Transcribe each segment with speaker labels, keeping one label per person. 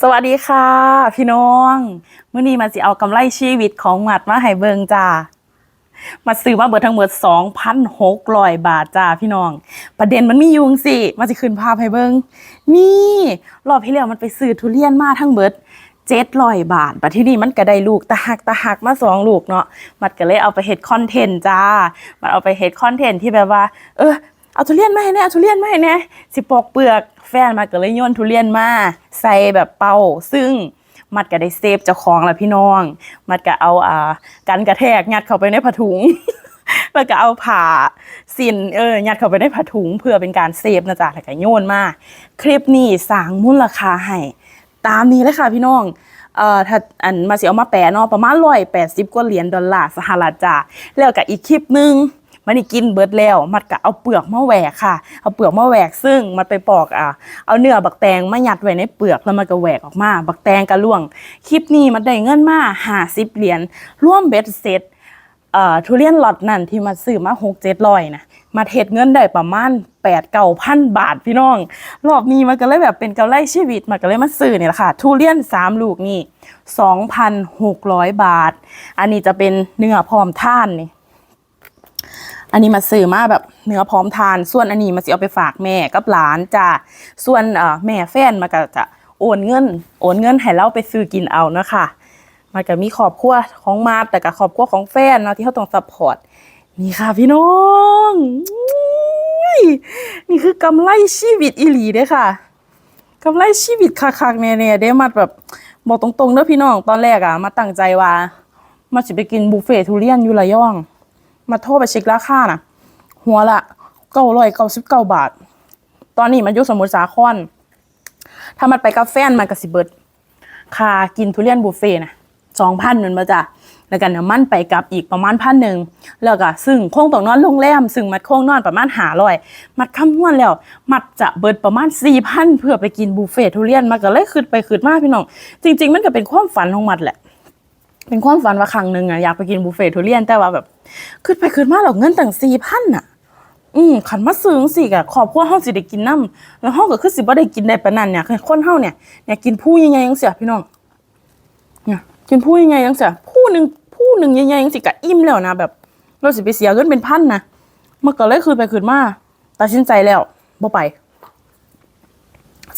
Speaker 1: สวัสดีค่ะ พี่น้องมื้อนี้มาสิเอากำไรชีวิตของหมัดมาให้เบิงจ้ามาซื้อมาเบิดทั้งหมด2,600 บาทจ้าพี่น้อง ประเด็นมันมียุงสิมาสิขึ้นภาพให้เบิงนี่รอบที่แล้วมันไปซื้อทุเรียนมาทั้งเบิด700บาทบัดที่นี่มันก็ได้ลูกตะหักตะหักมาสองลูกเนาะ มันก็เลยเอาไปเฮ็ดคอนเทนต์จ้า มันเอาไปเฮ็ดคอนเทนต์ที่แบบว่า เออ เอาทุเรียนมาให้แน่เอาทุเรียนมาให้แน่สิปอกเปลือกแฟนมาก็เลยโยนทุเรียนมาใส่แบบเป่า ซึ่งมัดก็ได้เซฟเจ้าของแหละพี่น้อง มัดก็เอาอ่ากันกระแทกงัดเข้าไปในผ้าถุง แล้วก็เอาผ่าสินเออยัดเข้าไปในผ้าถุงเพื่อเป็นการเซฟนะจ๊ะแล้วก็โยนมาคลิปนี้สร้างมูลค่าให้ตามนี้เลยค่ะพี่น้องเอ่อถ้าอันมาสิเอามาแปลเนาะประมาณร้อยแปดสิบกว่าเหรียญดอลลาร์สหรัฐจ้ะแล้วก็อีกคลิปหนึง มันนี่กินเบิดแล้ว มันก็เอาเปลือกมาแหวกค่ะ เอาเปลือกมาแหวกซึ่งมันไปปอกอะเอาเนื้อบักแตงมายัดไว้ในเปลือกแล้วมันก็แหวกออกมา บักแตงก็ล่วง คลิปนี้มันได้เงินมาห้าสิบเหรียญร่วมเบ็ดเสร็จเอ่อทุเรียนล็อตนั่นที่มาซื้อมาหกเจ็ดร้อยนะมาเทดเงินได้ประมาณแปดเก้าพันบาทพี่น้อง รอบนี้มันก็เลยแบบเป็นกำไรชีวิตมันก็เลยมาซื้อเนี่ยแหละค่ะ ทุเรียนสามลูกนี่สองพันหกร้อยบาท อันนี้จะเป็นเนื้อพร้อมท่านนี่ อันนี้มาซื้อมาแบบเนื้อพร้อมทาน ส่วนอันนี้มาสิเอาไปฝากแม่กับหลานจ้าส่วนเอ่อแม่แฟนมาก็จะโอนเงิน โอนเงินให้เราไปซื้อกินเอาเนาะค่ะมันก็มีครอบครัวของมาแต่กับครอบครัวของแฟนเนาะที่เขาต้องซัพพอร์ตนี่ค่ะพี่น้องนี่คือกำไรชีวิตอีหลีเด้ค่ะกำไรชีวิตคักๆแน่ๆเด้มาแบบบอกตรงๆเด้อพี่น้องตอนแรกอะมาตั้งใจว่ามาสิไปกินบุฟเฟ่ทุเรียนอยู่ระยอง มาโทรไปเช็คราคาน่ะหัวละเก้าร้อยเก้าสิบเก้าบาท ตอนนี้มันอยู่สมุทรสาครถ้ามันไปกับแฟนมันก็สิเบิดค่ากินทุเรียนบุฟเฟ่นะสองพันมันมาจ้ะแล้วกันน้ำมันไปกลับอีกประมาณพันหนึ่งแล้วก็ซึ่งโค้งต้องนอนโรงแรมซึ่งมัดคงนอนประมาณหาร้อย มัดคำนวณแล้ว มัดจะเบิดประมาณสี่พันเพื่อไปกินบุฟเฟ่ทุเรียนมันก็เลยคืดไปคืดมากพี่น้อง จริง ๆ มันก็เป็นความฝันของมัดแหละ เป็นความฝันว่าครั้งหนึ่งอะอยากไปกินบุฟเฟ่ต์ทุเรียนแต่ว่าแบบคืดไปคืดมาหรอกเงินตั้งสี่พันอะอืมขันมาซื้อสิกะขอบครัวเฮาสิได้กินน้ำแล้วเฮาก็คือสิบ่ได้กินได้ปานนั้นเนี่ยคือคนเฮาเนี่ยเนี่ยกินผู้ใหญ่ๆจังซี่พี่น้องเนี่ยกินผู้ใหญ่ๆจังซี่ผู้หนึ่งผู้หนึ่งใหญ่ๆจังซี่ก็อิ่มแล้วนะแบบเราสิไปเสียเงินเป็นพันนะมันก็เลยคืนไปคืนมาตัดสินใจแล้วบ่ไป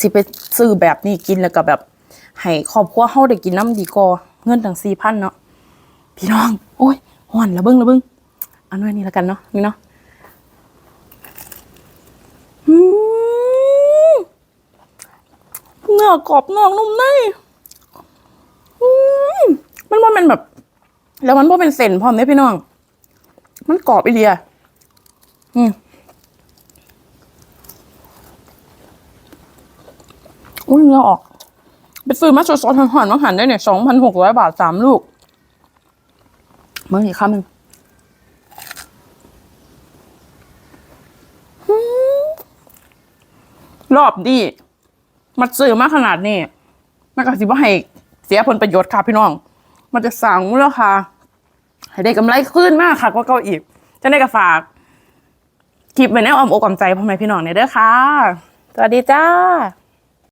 Speaker 1: สิไปซื้อแบบนี้กินแล้วก็แบบให้ครอบครัวเฮาได้กินน้ำดีกว่า เงินตั้ง4,000เนาะพี่น้อง โอ้ยฮ้อนละเบิงละเบิงเอันไว้นี่แล้วกันเนาะนี่เนาะเนื้อกรอบนอกนุ่มในมมันว่ามันแบบ แล้วมันว่าเป็นเส้นพร้อมเนี่ยพี่น้อง มันกรอบอีเดียอืมอุ้ยเนื้อออก ซื้อมาสดๆหันๆมาหั่นได้เนี่ยสองพันหกร้อยบาทสามลูกเมื่อกี้คำหนึ่งรอบดีมันซื้อมาขนาดนี้มันก็สิบ่ให้เสียผลประโยชน์ค่ะพี่น้อง มันจะสั่งมูลค่าให้ได้กำไรขึ้นมากค่ะกว่าเก่าอีก จะได้กระฝากคลิปไว้ในอ้อมอกอ้อมใจพ่อแม่พี่น้องเนี่ยเด้อค่ะ สวัสดีจ้า